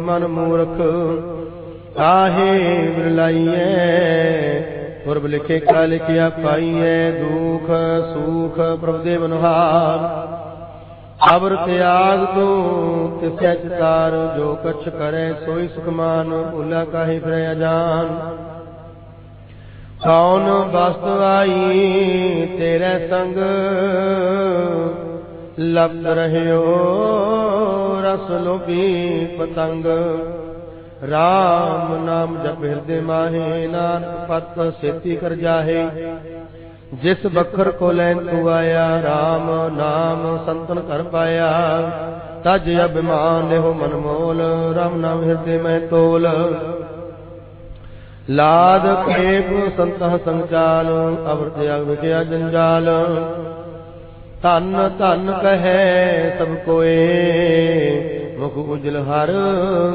ਮਨ ਮੂਰਖ ਕਾਹੇ ਵਿਰਲਾਈਐ, ਪੁਰਬ ਲਿਖੇ ਕਾ ਲਿਖਿਆ ਪਾਈਐ, ਦੁਖ ਸੁਖ ਪ੍ਰਭ ਦੇ ਮਨਹਾਰ। ਅਬਰ ਤਿਆਗ ਤੂੰ ਤਿਸੈ ਚਿਤਾਰ ਜੋ ਕਛ ਕਰੈ ਸੋਈ ਸੁਖਮਾਨ ਭੁਲਾ ਕਾਹੇ ਫਿਰੈ ਅਜਾਨ। ਕੌਣ ਬਸਤ ਆਈ ਤੇਰੇ ਸੰਗ ਲਪਟ ਰਹਿਓ ਰਸ ਲੋਭੀ ਪਤੰਗ। RAM ਨਾਮ ਜਪ ਹਿਰਦੇ ਮਾਹੇ, ਨਾਨਕ ਪਤ ਸੇਤੀ ਕਰ ਜਾਹੇ। ਜਿਸ ਬਖਰ ਕੋ ਲੈਨ ਤੂ ਆਇਆ RAM ਨਾਮ ਸੰਤਨ ਕਰ ਪਾਇਆ। ਤਜ ਅਭਿਮਾਨ ਲਿਹੁ ਮਨ ਮੋਲ RAM ਨਾਮ ਹਿਰਦੇ ਮੈਂ ਤੋਲ। ਲਾਦ ਖੇਪ ਸੰਤਹ ਸੰਚਾਲ ਅਵਰ ਤਿਆਗ ਵਿਖਿਆ ਜੰਜਾਲ। ਧਨ ਧਨ ਕਹੈ ਸਭ ਕੋਏ। ਮੁਖ ਉਜਲ ਹਰ।